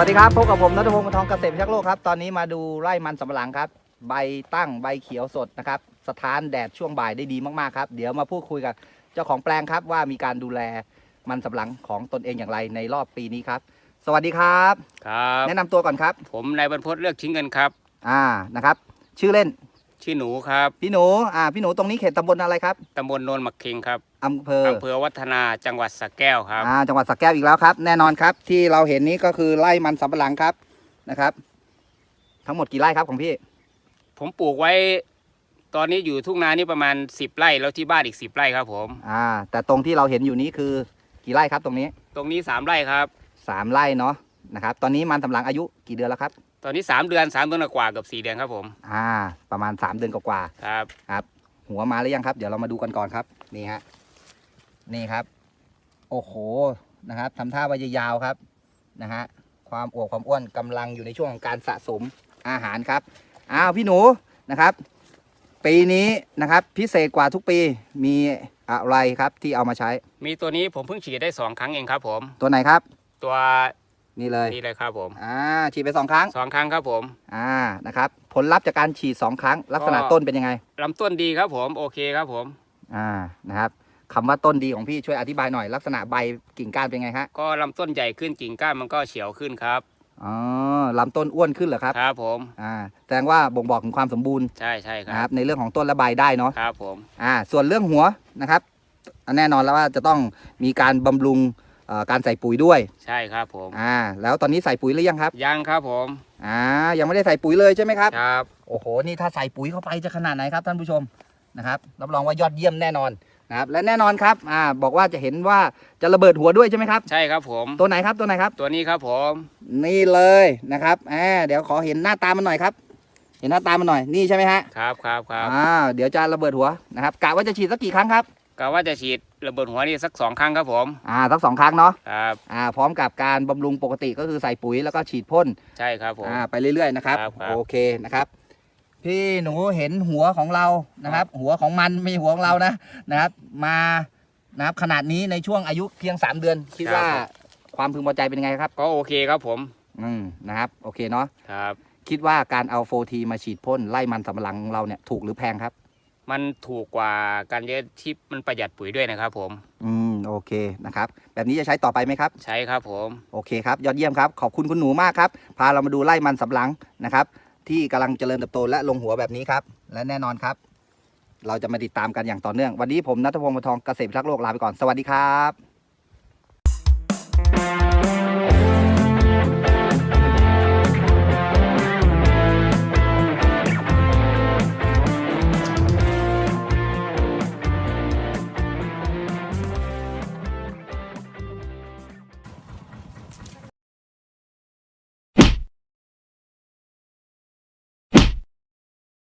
วัสดีครับพบกับผมนัทพงศ์มนทองเกษตรพิทักษ์โลกครับตอนนี้มาดูไร่มันสำปะหลังครับ ใบตั้งใบเขียวสดนะครับสถานแดดช่วงบ่ายได้ดีมากๆครับเดี๋ยวมาพูดคุยกับเจ้าของแปลงครับว่ามีการดูแลมันสำปะหลังของตนเองอย่างไรในรอบปีนี้ครับ สวัสดีครับ ครับแนะนำตัวก่อนครับผมนายบรรพตเลือกชิ้นเงินครับ อ่านะครับ ชื่อเล่นชื่อหนูครับพี่หนูอ่าพี่หนูตรงนี้เขตตำบลอะไรครับตำบลโนนหมักคิงครับ อำเภออำเภอวัฒนาจังหวัดสระแก้วครับอ่าจังหวัดสระแก้วอีกแล้วครับ แน่นอนครับ ที่เราเห็นนี้ก็คือไร่มันสำปะหลังครับนะครับ ทั้งหมดกี่ไร่ครับของพี่ ผมปลูกไว้ ตอนนี้อยู่ทุ่งนานี่ประมาณ10ไร่แล้วที่บ้านอีก10ไร่ครับผมอ่า แต่ตรงที่เราเห็นอยู่นี้คือกี่ไร่ครับตรงนี้ตรงนี้3ไร่ครับสามไร่เนาะนะครับ ตอนนี้มันสำปะหลังอายุกี่เดือนแล้วครับ ตอนนี้3เดือน3เดือนกว่าเกับ4เดือนครับผมอ่า ประมาณ3เดือนกว่าครับๆครับ หัวมาหรือยังครับ เดี๋ยวเรามาดูกันก่อนครับ นี่ฮะ นี่ครับ โอ้โหนะครับทำท่าว่าจะยาวครับนะฮะความอวบความอ้วนกำลังอยู่ในช่วงของการสะสมอาหารครับอ้าวพี่หนูนะครับ ปีนี้นะครับพิเศษกว่าทุกปีมีอะไรครับที่เอามาใช้ มีตัวนี้ผมเพิ่งฉีดได้2ครั้งเองครับ ผม ตัวไหนครับ ตัวนี่เลยนี้เลยครับผมอ่าฉีดไปสองครั้งสองครั้งครับผมอ่านะครับผลลัพธ์จากการฉีด2ครั้ง ลักษณะก็ต้นเป็นยังไงลำต้นดีครับผมโอเคครับผมอ่านะครับ คำว่าต้นดีของพี่ช่วยอธิบายหน่อยลักษณะใบกิ่งก้านเป็นไงฮะก็ลำต้นใหญ่ขึ้นกิ่งก้านมันก็เฉียวขึ้นครับอ๋อลำต้นอ้วนขึ้นเหรอครับครับผมอ่าแสดงว่าบ่งบอกถึงความสมบูรณ์ใช่ใช่คนะครัรับบในเรื่องของต้นและใบได้เนาะครับผมอ่าส่วนเรื่องหัวนะครับแน่นอนแล้วว่าจะต้องมีการบำรุงเอ่อการใส่ปุ๋ยด้วยใช่ครับผมอ่าแล้วตอนนี้ใส่ปุ๋ยหรือยังครับยังครับผมอ่ายังไม่ได้ใส่ปุ๋ยเลยใช่ไหมครับ ครับ โอ้โห นี่ถ้าใส่ปุ๋ยเข้าไปจะขนาดไหนครับท่านผู้ชมนะครับ รับรองว่ายอดเยี่ยมแน่นอน นะครับและแน่นอนครับอ่าบอกว่าจะเห็นว่าจะระเบิดหัวด้วยใช่ไหมครับ ใช่ครับผม ตัวไหนครับตัวไหนครับ ตัวนี้ครับผม นี่เลยนะครับอ่าเดี๋ยวขอเห็นหน้าตามันหน่อยครับ เห็นหน้าตามันหน่อยนี่ใช่ไหมฮะครับครับครับอ่าเดี๋ยวจะระเบิดหัวนะครับกะว่าจะฉีดสักกี่ครั้งครับกะว่าจะฉีดระเบิดหัวนี่สักสองครั้งครับผมอ่าสักสองครั้งเนาะครับอ่าพร้อมกับการบำรุงปกติก็คือใส่ปุ๋ยแล้วก็ฉีดพ่นใช่ครับผมอ่าไปเรื่อยๆนะครับ ครับครับ โอเคนะครับ พี่หนูเห็นหัวของเรานะครับ หัวของมันไม่ใช่หัวของเรานะนะครับ มานะครับขนาดนี้ในช่วงอายุเพียง 3 เดือน คิดว่าความพึงพอใจเป็นยังไงครับ ก็โอเคครับผมอืมนะครับโอเคเนาะครับ คิดว่าการเอาโฟทีมาฉีดพ่นไล่มันสำปะหลังของเราเนี่ยถูกหรือแพงครับ มันถูกกว่าการเลี้ยงที่มันประหยัดปุ๋ยด้วยนะครับผมอืมโอเคนะครับ แบบนี้จะใช้ต่อไปไหมครับ ใช่ครับผม โอเคครับ ยอดเยี่ยมครับ ขอบคุณคุณหนูมากครับ พาเรามาดูไล่มันสำปะหลังนะครับ ที่กำลังเจริญเติบโตและลงหัวแบบนี้ครับ และแน่นอนครับ เราจะมาติดตามกันอย่างต่อเนื่อง วันนี้ผมนัทพงศ์มนทองเกษตรพิทักษ์โลกลาไปก่อนสวัสดีครับ